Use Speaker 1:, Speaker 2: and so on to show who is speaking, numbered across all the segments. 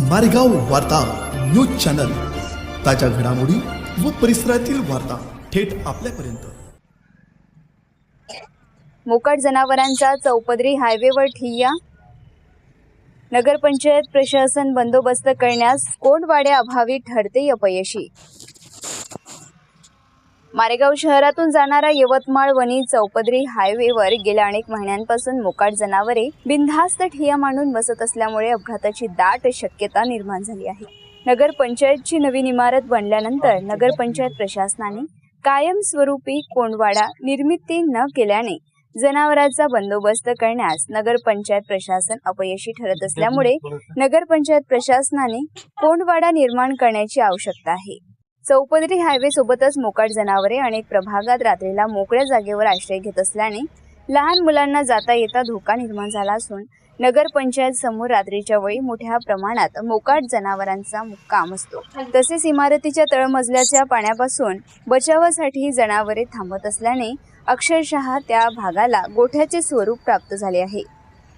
Speaker 1: मारेगाव वार्ता news channel. ताज्या घडामोडी व परिसरातील वार्ता थेट आपल्यापर्यंत.
Speaker 2: मोकाट जनावरांचा चौपदरी हायवेवर ठिय्या. नगरपंचायत प्रशासन बंदोबस्त करण्यास कोंडवाड्या अभावी ठरते अपयशी. मारेगाव शहरातून जाणारा यवतमाळ वणी चौपदरी हायवेवर गेल्या अनेक महिन्यांपासून मोकाट जनावरे बिनधास्त ठिया मांडून बसत असल्यामुळे अपघाताची दाट शक्यता निर्माण झाली आहे. नगरपंचायतची नवीन इमारत बनल्यानंतर नगरपंचायत प्रशासनाने कायमस्वरूपी कोंडवाडा निर्मिती न केल्याने जनावरांचा बंदोबस्त करण्यास नगरपंचायत प्रशासन अपयशी ठरत असल्यामुळे नगरपंचायत प्रशासनाने कोंडवाडा निर्माण करण्याची आवश्यकता आहे. चौपदरी हायवे सोबतच मोकाट जनावरे अनेक प्रभागात रात्रीला मोकळ्या जागेवर आश्रय घेत असल्याने लहान मुलांना जाता येता धोका निर्माण झाला असून नगरपंचायत समोर रात्रीच्या वेळी मोठ्या प्रमाणात मोकाट जनावरांचा मुक्काम असतो. तसेच इमारतीच्या तळमजल्याच्या पाण्यापासून बचावासाठी जनावरे थांबत असल्याने अक्षरशः त्या भागाला गोठ्याचे स्वरूप प्राप्त झाले आहे.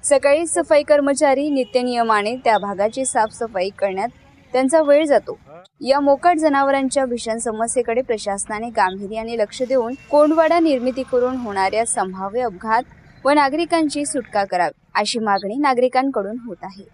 Speaker 2: सकाळी सफाई कर्मचारी नित्यनियमाने त्या भागाची साफसफाई करण्यात त्यांचा वेळ जातो. या मोकाट जनावरांच्या भीषण समस्येकडे प्रशासनाने गांभीर्याने लक्ष देऊन कोंडवाडा निर्मिती करून होणाऱ्या संभाव्य अपघात व नागरिकांची सुटका करावी अशी मागणी नागरिकांकडून होत आहे.